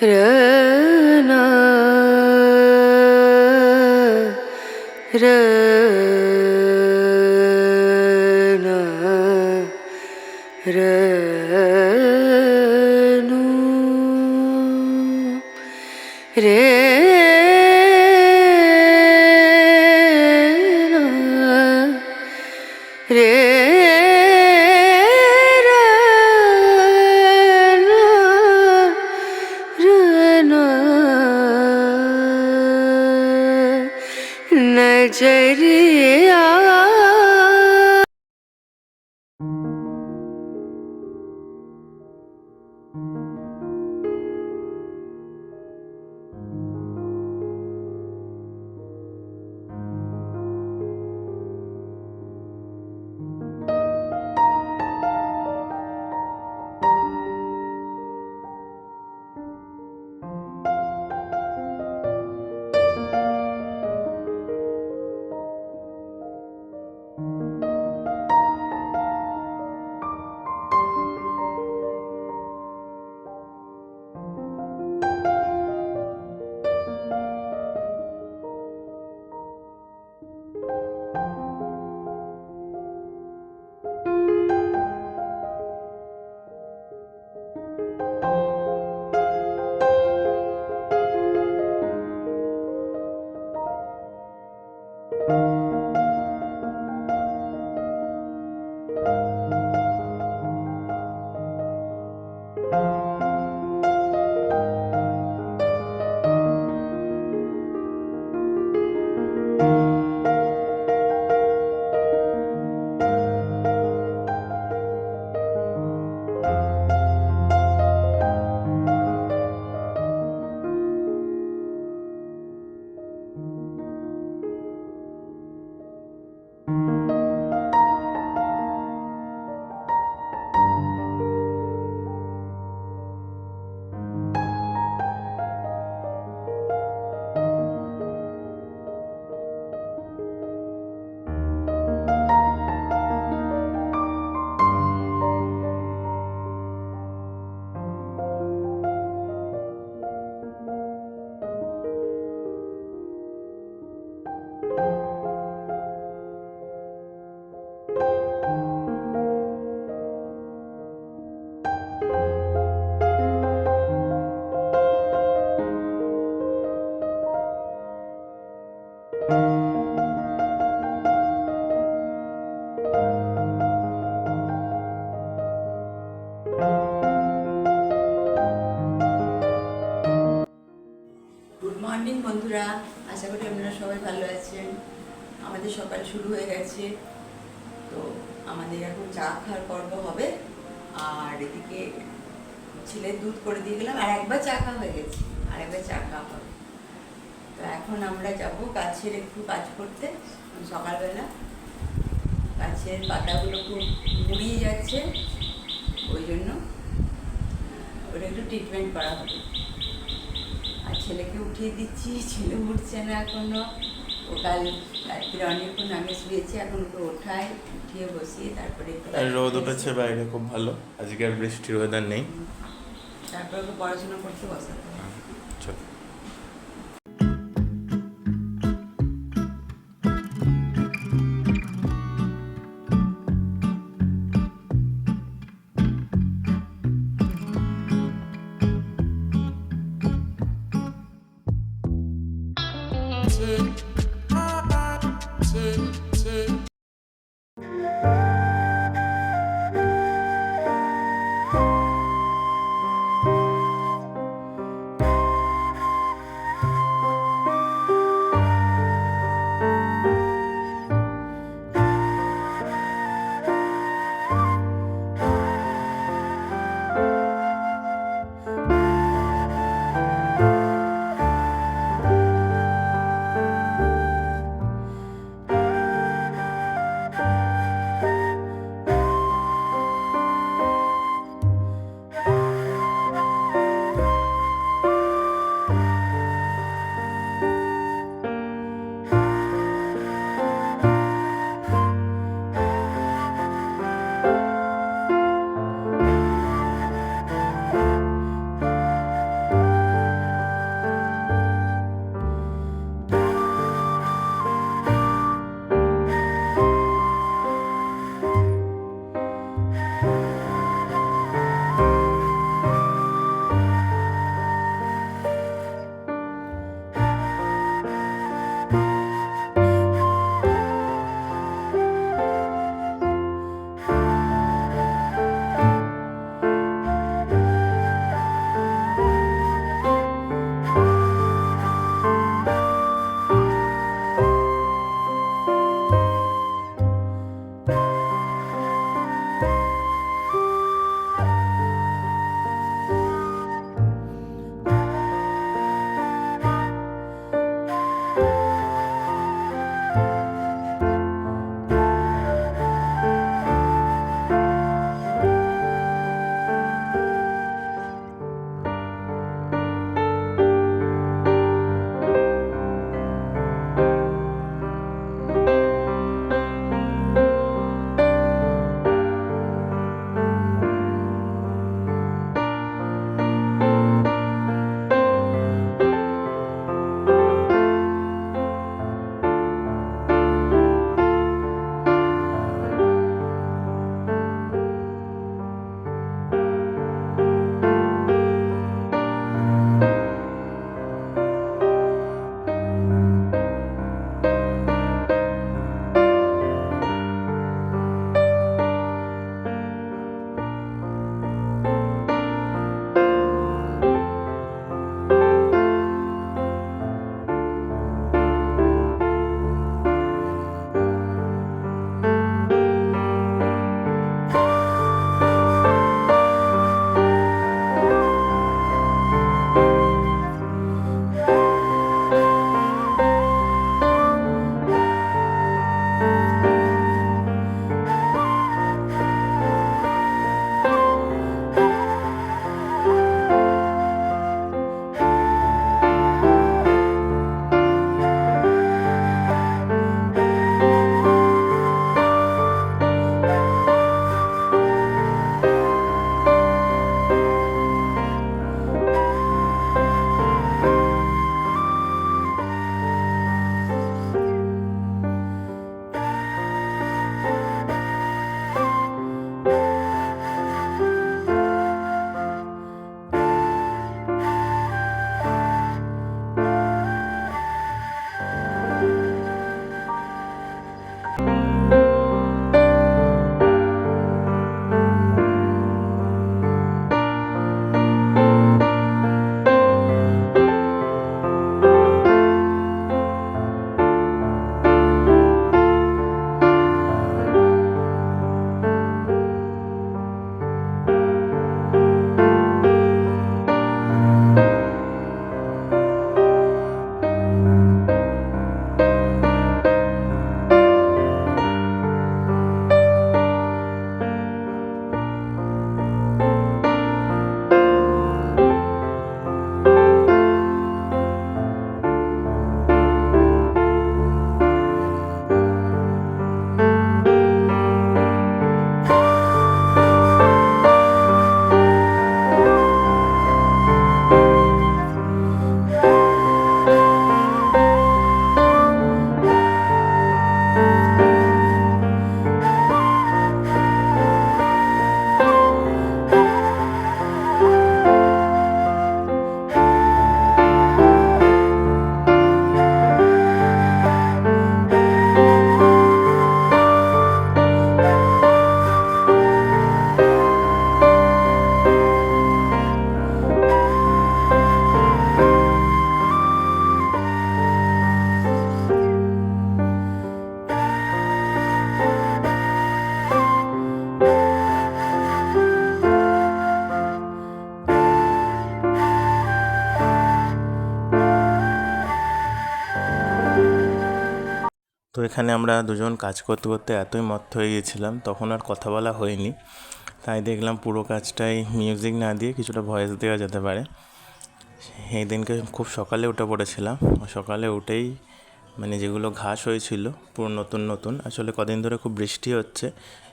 রনা রনা ভালো আছেন? আমাদের সকাল শুরু হয়ে গেছে। তো আমাদের এখন চা খাওয়ার পর্ব হবে। আর এদিকে ছেলের দুধ করে দিয়ে গেলাম। আর একবার চা খাওয়া হয়ে গেছে। আর একবার চা খাওয়া হবে। তো এখন আমরা যাব গাছের একটু কাজ করতে। সকালবেলা গাছের পাতাগুলো খুব মুড়িয়ে যাচ্ছে। ওই জন্য ওটা একটু ট্রিটমেন্ট করা হবে। আর ছেলেকে উঠিয়ে দিচ্ছি। ছেলে উঠছে না এখনও। ও কাল রাত্রে অনেকক্ষণ আগে শুয়েছে এখন ওকে ওঠায় উঠিয়ে বসিয়ে তারপরে আর রোদ উঠেছে বাইরে খুব ভালো। আজকে আর বৃষ্টির ওয়েদার নেই। তারপরে ওকে পড়াশোনা করতে বসাতে এখানে আমরা দুজন কাজ করতে করতে এতই মত্ত হয়ে গিয়েছিলাম তখন আর কথা বলা হয়নি। তাই দেখলাম পুরো কাজটাই মিউজিক না দিয়ে কিছুটা ভয়েস দেওয়া যেতে পারে। সেই দিনকে খুব সকালে উঠে পড়েছিলাম। সকালে উঠেই মানে যেগুলো ঘাস হয়েছিল, পুরো নতুন নতুন। আসলে কদিন ধরে খুব বৃষ্টি হচ্ছে,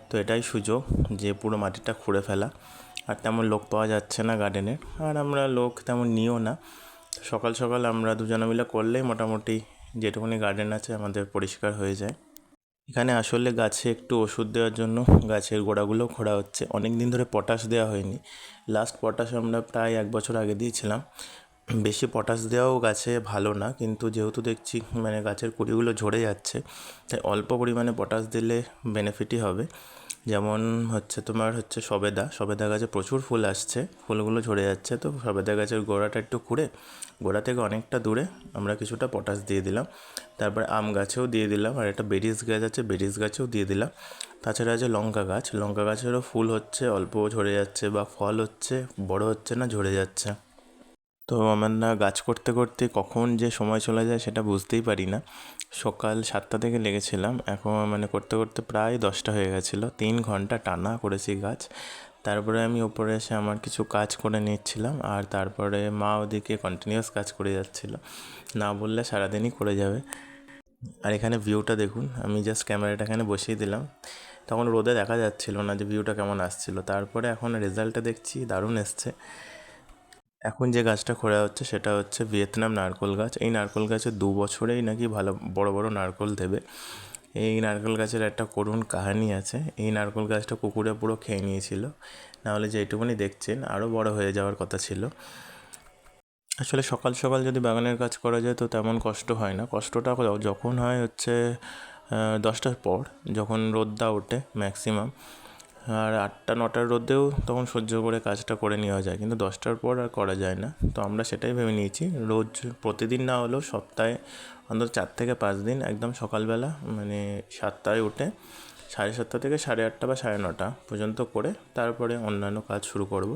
তো এটাই সুযোগ যে পুরো মাটিটা খুঁড়ে ফেলা। আর তেমন লোক পাওয়া যাচ্ছে না গার্ডেনের আর আমরা লোক তেমন নিও না। সকাল সকাল আমরা দুজনে মিলে করলেই মোটামুটি যেটুকুনি গার্ডেন আছে আমাদের পরিষ্কার হয়ে যায়। এখানে আসলে গাছে একটু ওষুধ দেওয়ার জন্য গাছের গোড়াগুলো খোঁড়া হচ্ছে। অনেক দিন ধরে পটাশ দেওয়া হয়নি। লাস্ট পটাশ আমরা প্রায় এক বছর আগে দিয়েছিলাম। বেশি পটাশ দেওয়াও গাছে ভালো না, কিন্তু যেহেতু দেখছি মানে গাছের কুড়িগুলো ঝরে যাচ্ছে, তাই অল্প পরিমাণে পটাশ দিলে বেনিফিটই হবে। যেমন হচ্ছে তোমার হচ্ছে সবেদা সবেদা গাছে প্রচুর ফুল আসছে, ফুলগুলো ঝরে যাচ্ছে, তো সবেদা গাছের গোড়াটা একটু খুঁড়ে, গোড়া থেকে অনেকটা দূরে আমরা কিছুটা পটাশ দিয়ে দিলাম, তারপরে আম গাছেও দিয়ে দিলাম, আর একটা বেরিস গাছ আছে বেরিস গাছেও দিয়ে দিলাম। তাছাড়া আছে লঙ্কা গাছ, লঙ্কা গাছেরও ফুল হচ্ছে অল্প ঝরে যাচ্ছে বা ফল হচ্ছে, বড় হচ্ছে না, ঝরে যাচ্ছে। তো আমার না গাছ করতে করতে কখন যে সময় চলে যায় সেটা বুঝতেই পারি না। সকাল সাতটা থেকে লেগেছিলাম, এখন মানে করতে করতে প্রায় দশটা হয়ে গেছিল। তিন ঘণ্টা টানা করেছি গাছ। তারপরে আমি ওপরে এসে আমার কিছু কাজ করে নিচ্ছিলাম আর তারপরে মা ওদিকে কন্টিনিউয়াস কাজ করে যাচ্ছিল। না বললে সারাদিনই করে যাবে। আর এখানে ভিউটা দেখুন, আমি জাস্ট ক্যামেরাটা এখানে বসিয়ে দিলাম। তখন রোদে দেখা যাচ্ছিল না যে ভিউটা কেমন আসছিল। তারপরে এখন রেজাল্টটা দেখছি, দারুণ এসছে। এখন যে গাছটা খোঁড়া হচ্ছে সেটা হচ্ছে ভিয়েতনাম নারকোল গাছ। এই নারকোল গাছে দু বছরেই নাকি ভালো, বড় বড় নারকোল দেবে। এই নারকেল গাছের একটা করুণ কাহিনী আছে। এই নারকেল গাছটা কুকুরে পুরো খেয়ে নিয়েছিল। নাহলে যেটুকুনি দেখছেন আরও বড় হয়ে যাওয়ার কথা ছিল। আসলে সকাল সকাল যদি বাগানের কাজ করা যায় তো তেমন কষ্ট হয় না। কষ্টটা যখন হয় হচ্ছে দশটার পর, যখন রোদ্দা ওঠে ম্যাক্সিমাম আর আটটা, নটার রোদেও তখন সহ্য করে কাজটা করে নেওয়া যায়, কিন্তু দশটার পর আর করা যায় না। তো আমরা সেটাই ভেবে নিয়েছি, রোজ প্রতিদিন না হলেও সপ্তাহে অন্তত চার থেকে পাঁচ দিন একদম সকালবেলা মানে সাতটায় উঠে সাড়ে সাতটা থেকে সাড়ে আটটা বা সাড়ে নটা পর্যন্ত করে তারপরে অন্যান্য কাজ শুরু করব।